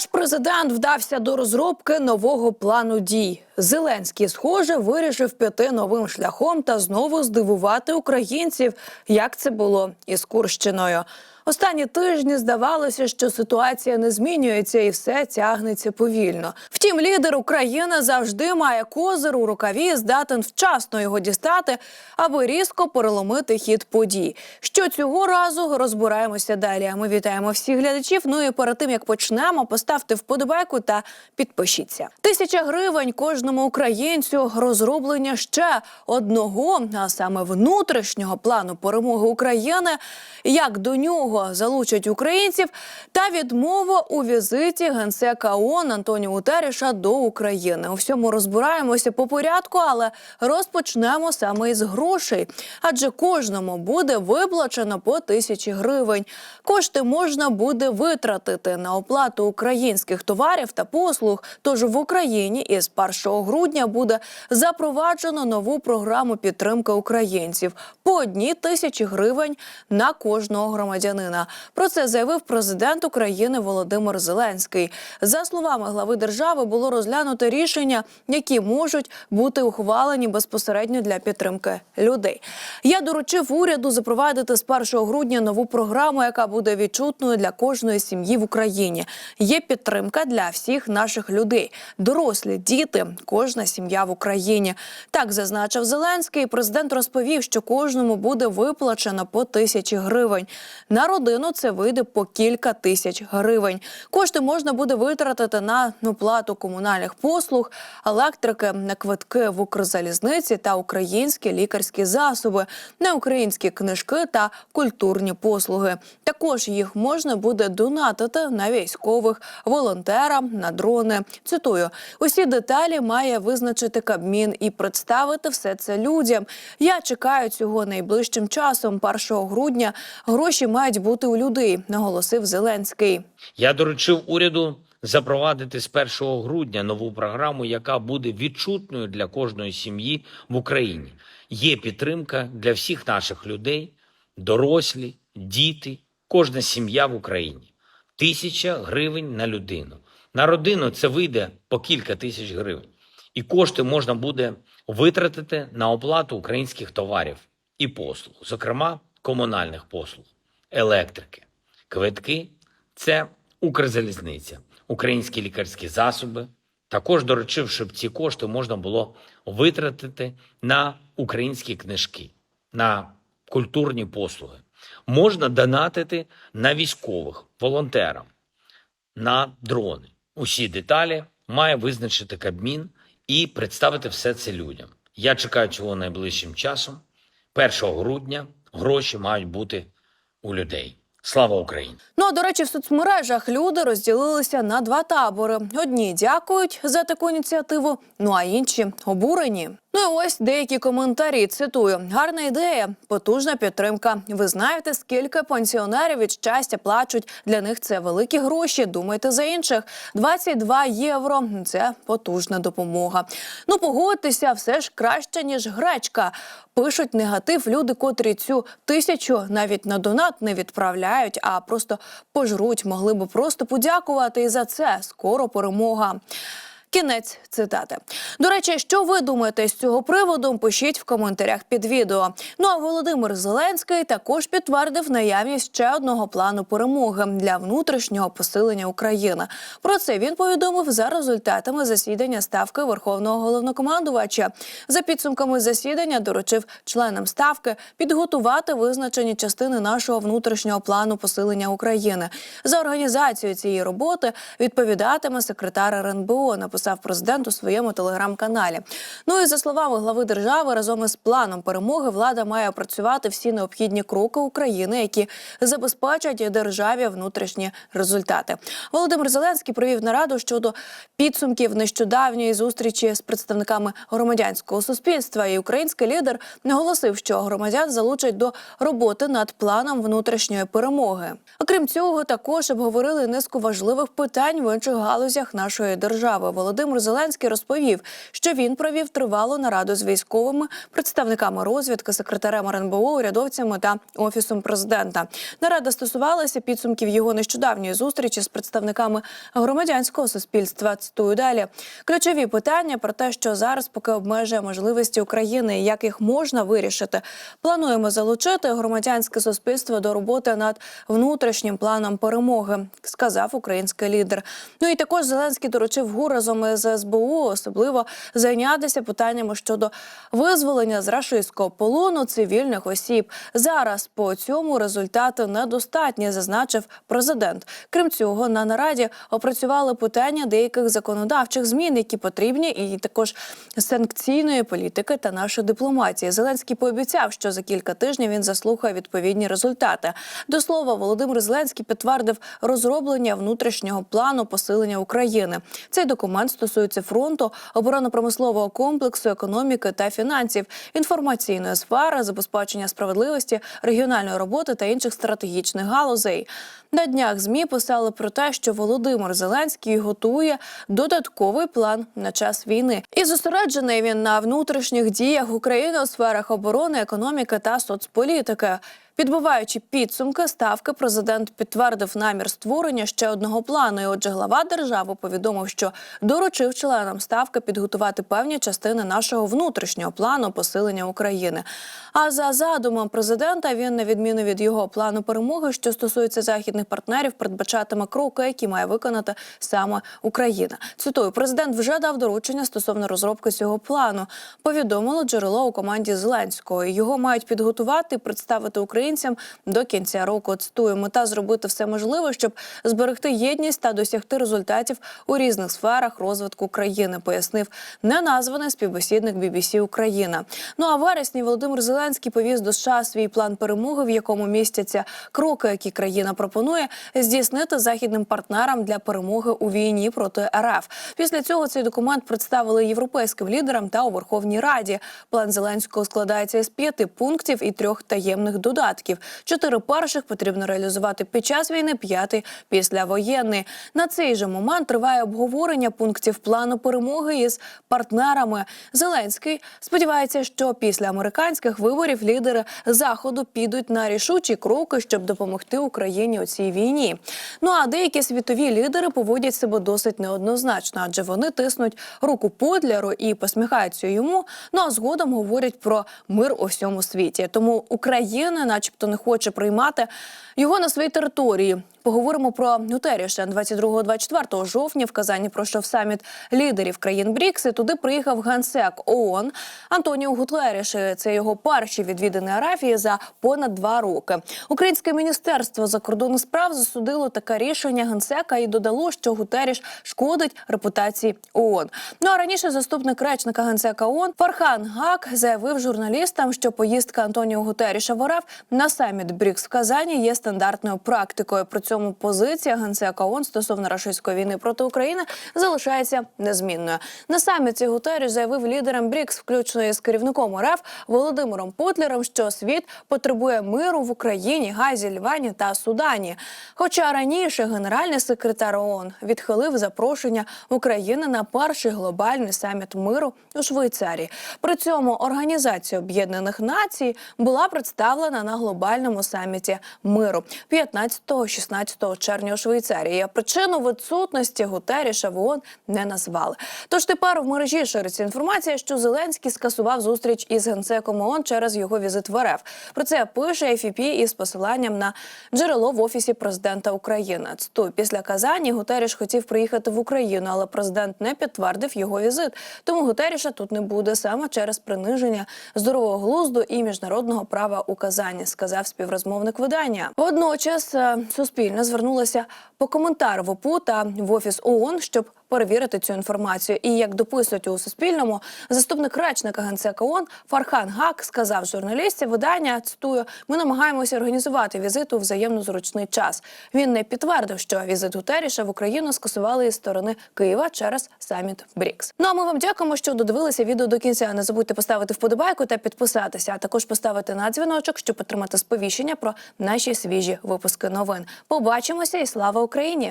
Наш президент вдався до розробки нового плану дій. Зеленський, схоже, вирішив піти новим шляхом та знову здивувати українців, як це було із Курщиною. Останні тижні здавалося, що ситуація не змінюється і все тягнеться повільно. Втім, лідер України завжди має козир у рукаві, здатен вчасно його дістати, аби різко переломити хід подій. Що цього разу розбираємося далі. Ми вітаємо всіх глядачів. Ну і перед тим як почнемо, поставте вподобайку та підпишіться. Тисяча гривень кожному українцю розроблення ще одного, а саме внутрішнього плану перемоги України. Як до нього залучать українців, та відмова у візиті генсека ООН Антоніо Гутеріша до України. У всьому розбираємося по порядку, але розпочнемо саме із грошей, адже кожному буде виплачено по тисячі гривень. Кошти можна буде витратити на оплату українських товарів та послуг. Тож в Україні із 1 грудня буде запроваджено нову програму підтримки українців по одній тисячі гривень на кожного громадянина. Про це заявив президент України Володимир Зеленський. За словами глави держави, було розглянуто рішення, які можуть бути ухвалені безпосередньо для підтримки людей. Я доручив уряду запровадити з 1 грудня нову програму, яка буде відчутною для кожної сім'ї в Україні. Є підтримка для всіх наших людей, дорослі, діти, кожна сім'я в Україні. Так зазначив Зеленський. Президент розповів, що кожному буде виплачено по тисячі гривень. Родину це вийде по кілька тисяч гривень. Кошти можна буде витратити на оплату комунальних послуг, електрики, на квитки в Укрзалізниці та українські лікарські засоби, на українські книжки та культурні послуги. Також їх можна буде донатити на військових, волонтерам, на дрони. Цитую: усі деталі має визначити Кабмін і представити все це людям. Я чекаю цього найближчим часом. 1 грудня гроші мають бути у людей, наголосив Зеленський. Я доручив уряду запровадити з 1 грудня нову програму, яка буде відчутною для кожної сім'ї в Україні. Є підтримка для всіх наших людей, дорослі, діти, кожна сім'я в Україні. Тисяча гривень на людину. На родину це вийде по кілька тисяч гривень. І кошти можна буде витратити на оплату українських товарів і послуг, зокрема комунальних послуг, електрики, квитки це Укрзалізниця, українські лікарські засоби. Також доручив, щоб ці кошти можна було витратити на українські книжки, на культурні послуги. Можна донатити на військових, волонтерам, на дрони. Усі деталі має визначити Кабмін і представити все це людям. Я чекаю цього найближчим часом. 1 грудня гроші мають бути у людей. Слава Україні! Ну а до речі, в соцмережах люди розділилися на два табори: одні дякують за таку ініціативу, ну а інші обурені. Ну і ось деякі коментарі. Цитую: гарна ідея, потужна підтримка. Ви знаєте, скільки пенсіонерів від щастя плачуть. Для них це великі гроші. Думайте за інших. 22 євро. Це потужна допомога. Ну погодьтеся, все ж краще ніж гречка. Пишуть негатив люди, котрі цю тисячу навіть на донат не відправляють, а просто пожруть. Могли би просто подякувати і за це. Скоро перемога. Кінець цитати. До речі, що ви думаєте з цього приводу? Пишіть в коментарях під відео. Ну а Володимир Зеленський також підтвердив наявність ще одного плану перемоги для внутрішнього посилення України. Про це він повідомив за результатами засідання ставки Верховного головнокомандувача. За підсумками засідання доручив членам ставки підготувати визначені частини нашого внутрішнього плану посилення України. За організацію цієї роботи відповідатиме секретар РНБО. Написав президент у своєму телеграм-каналі. Ну і за словами глави держави, разом із планом перемоги влада має опрацювати всі необхідні кроки України, які забезпечать державі внутрішні результати. Володимир Зеленський провів нараду щодо підсумків нещодавньої зустрічі з представниками громадянського суспільства. І український лідер наголосив, що громадян залучать до роботи над планом внутрішньої перемоги. Окрім цього, також обговорили низку важливих питань в інших галузях нашої держави. Володимир Зеленський розповів, що він провів тривалу нараду з військовими представниками розвідки, секретарем РНБО, урядовцями та офісом президента. Нарада стосувалася підсумків його нещодавньої зустрічі з представниками громадянського суспільства. Цитую далі. Ключові питання про те, що зараз поки обмежує можливості України, як їх можна вирішити. Плануємо залучити громадянське суспільство до роботи над внутрішнім планом перемоги, сказав український лідер. Ну і також Зеленський доручив ГУ разом із СБУ особливо зайнятися питаннями щодо визволення з рашистського полону цивільних осіб. Зараз по цьому результати недостатні, зазначив президент. Крім цього, на нараді опрацювали питання деяких законодавчих змін, які потрібні, і також санкційної політики та нашої дипломатії. Зеленський пообіцяв, що за кілька тижнів він заслухає відповідні результати. До слова, Володимир Зеленський підтвердив розроблення внутрішнього плану посилення України. Цей документ стосується фронту, оборонно-промислового комплексу, економіки та фінансів, інформаційної сфери, забезпечення справедливості, регіональної роботи та інших стратегічних галузей. На днях змі писали про те, що Володимир Зеленський готує додатковий план на час війни, і зосереджений він на внутрішніх діях України у сферах оборони, економіки та соцполітики. Підбиваючи підсумки ставки, президент підтвердив намір створення ще одного плану. І отже, глава держави повідомив, що доручив членам ставки підготувати певні частини нашого внутрішнього плану посилення України. А за задумом президента він, на відміну від його плану перемоги, що стосується західних партнерів, передбачатиме кроки, які має виконати саме Україна. Цитую, президент вже дав доручення стосовно розробки цього плану. Повідомило джерело у команді Зеленського. Його мають підготувати і представити українцям до кінця року. Цитую, мета зробити все можливе, щоб зберегти єдність та досягти результатів у різних сферах розвитку країни, пояснив неназваний співбесідник BBC Україна. Ну а вересні Володимир Зеленський повіз до США свій план перемоги, в якому містяться кроки, які країна пропонує здійснити західним партнерам для перемоги у війні проти РФ. Після цього цей документ представили європейським лідерам та у Верховній Раді. План Зеленського складається із п'яти пунктів і трьох таємних додатків. Чотири перших потрібно реалізувати під час війни, п'ятий післявоєнний. На цей же момент триває обговорення пунктів плану перемоги із партнерами. Зеленський сподівається, що після американських виборів лідери заходу підуть на рішучі кроки, щоб допомогти Україні у цій війні. Ну а деякі світові лідери поводять себе досить неоднозначно, адже вони тиснуть руку Подляру і посміхаються йому. Ну а згодом говорять про мир у всьому світі. Тому Україна, начебто, не хоче приймати його на своїй території. Поговоримо про Гутеріша 22-24 жовтня в Казані пройшов саміт лідерів країн БРІКС. І туди приїхав генсек ООН Антоніо Гутеріш. Це його перші відвідини Арафії за понад два роки. Українське міністерство закордонних справ засудило таке рішення генсека і додало, що Гутеріш шкодить репутації ООН. Ну а раніше заступник речника генсека ООН Фархан Гак заявив журналістам, що поїздка Антоніо Гутеріша в РФ на саміт БРІКС в Казані є стандартною практикою. Цьому позиція генсека ООН стосовно рашистської війни проти України залишається незмінною. На саміті Гутеріш заявив лідерам БРІКС, включно із керівником РФ Володимиром Путлером, що світ потребує миру в Україні, Газі, Лівані та Судані. Хоча раніше генеральний секретар ООН відхилив запрошення України на перший глобальний саміт миру у Швейцарії. При цьому Організація Об'єднаних Націй була представлена на глобальному саміті миру 15-16 червня у Швейцарії. Причину відсутності Гутеріша в ООН не назвали. Тож тепер в мережі шириться інформація, що Зеленський скасував зустріч із генсеком ООН через його візит в РФ. Про це пише ФІПІ із посиланням на джерело в офісі президента України. Цитую, після Казані Гутеріш хотів приїхати в Україну, але президент не підтвердив його візит. Тому Гутеріша тут не буде саме через приниження здорового глузду і міжнародного права у Казані, сказав співрозмовник видання. Водночас е, Суспільне звернулася по коментар в ОПУ та в офіс ООН, щоб перевірити цю інформацію. І як дописують у Суспільному, заступник речника генсека ООН Фархан Гак сказав журналістів видання. Цитую: ми намагаємося організувати візит у взаємно зручний час. Він не підтвердив, що візит Гутеріша в Україну скасували із сторони Києва через саміт БРІКС. Ну а ми вам дякуємо, що додивилися відео до кінця. Не забудьте поставити вподобайку та підписатися, а також поставити на дзвіночок, щоб отримати сповіщення про наші свіжі випуски новин. Побачимося і слава Україні!